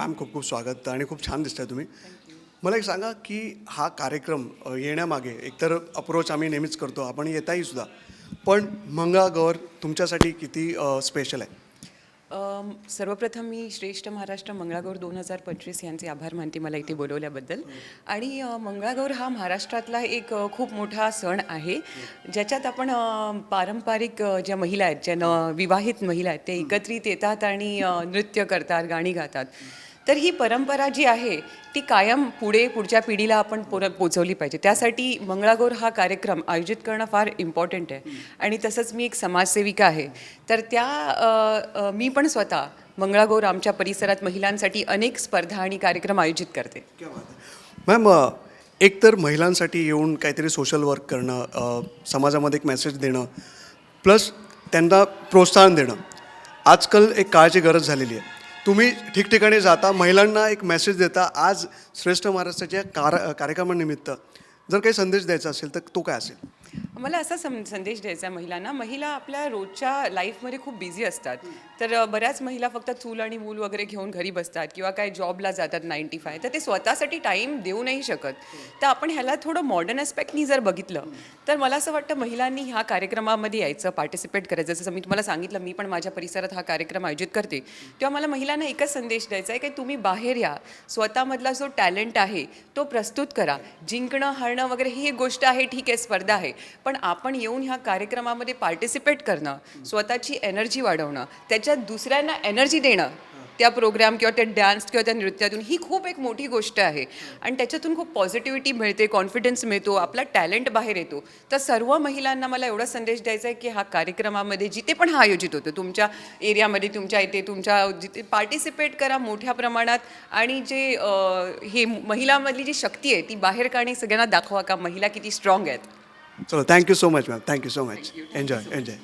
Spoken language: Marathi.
मॅम खूप खूप स्वागत आणि खूप छान दिसताय तुम्ही. मला एक सांगा की हा कार्यक्रम येण्यामागे एकतर अप्रोच आम्ही नेहमीच करतो आपण येताही सुद्धा. पण मंगळागौर तुमच्यासाठी किती स्पेशल आहे? सर्वप्रथम मी श्रेष्ठ महाराष्ट्र मंगळागौर दोन हजार पंचवीस यांचे आभार मानते मला इथे बोलवल्याबद्दल. आणि मंगळागौर हा महाराष्ट्रातला एक खूप मोठा सण आहे. ज्याच्यात आपण पारंपरिक ज्या महिला आहेत ज्या न विवाहित महिला आहेत ते एकत्रित येतात आणि नृत्य करतात गाणी गातात. तर ही परंपरा जी आहे ती कायम पुढे पुढच्या पिढीला आपण पोर पोचवली पाहिजे. त्यासाठी मंगळागौर हा कार्यक्रम आयोजित करणं फार इम्पॉर्टंट आहे. आणि तसंच मी एक समाजसेविका आहे. तर त्या मी पण स्वतः मंगळागौर आमच्या परिसरात महिलांसाठी अनेक स्पर्धा आणि कार्यक्रम आयोजित करते. मॅम एक तर महिलांसाठी येऊन काहीतरी सोशल वर्क करणं समाजामध्ये एक मेसेज देणं प्लस त्यांना प्रोत्साहन देणं. आजकाल एक काळाची गरज झालेली आहे. तुम्ही ठिकठिकाणी जाता महिलांना एक मेसेज देता. आज श्रेष्ठ महाराष्ट्राच्या कार कार्यक्रमानिमित्त जर काही संदेश द्यायचा असेल तर तो काय असेल? मला असा सं संदेश द्यायचा आहे महिलांना. महिला आपल्या रोजच्या लाईफमध्ये खूप बिझी असतात. तर बऱ्याच महिला फक्त चूल आणि मूल वगैरे घेऊन घरी बसतात किंवा काय जॉबला जातात नाईन्टी फाय तर ते स्वतःसाठी टाईम देऊ नाही शकत. तर आपण ह्याला थोडं मॉडर्न ॲस्पेक्टनी जर बघितलं तर मला असं वाटतं महिलांनी ह्या कार्यक्रमामध्ये यायचं पार्टिसिपेट करायचं. जसं मी तुम्हाला सांगितलं मी पण माझ्या परिसरात हा कार्यक्रम आयोजित करते. तेव्हा मला महिलांना एकच संदेश द्यायचा आहे की तुम्ही बाहेर या. स्वतःमधला जो टॅलेंट आहे तो प्रस्तुत करा. जिंकणं हारणं वगैरे ही एक गोष्ट आहे ठीक आहे स्पर्धा आहे. पण आपण येऊन ह्या कार्यक्रमामध्ये पार्टिसिपेट करणं स्वतःची एनर्जी वाढवणं त्याच्यात दुसऱ्यांना एनर्जी देणं त्या प्रोग्राम किंवा त्या डान्स किंवा त्या नृत्यातून ही खूप एक मोठी गोष्ट आहे. आणि त्याच्यातून खूप पॉझिटिव्हिटी मिळते कॉन्फिडन्स मिळतो आपला टॅलेंट बाहेर येतो. तर सर्व महिलांना मला एवढा संदेश द्यायचा आहे की हा कार्यक्रमामध्ये जिथे पण हा आयोजित होतो तुमच्या एरियामध्ये तुमच्या इथे तुमच्या जिथे पार्टिसिपेट करा मोठ्या प्रमाणात. आणि जे हे महिलामधली जी शक्ती आहे ती बाहेर काढणे सगळ्यांना दाखवा का महिला किती स्ट्रॉंग आहेत. So thank you so much, ma'am. Thank you so much. Enjoy, enjoy.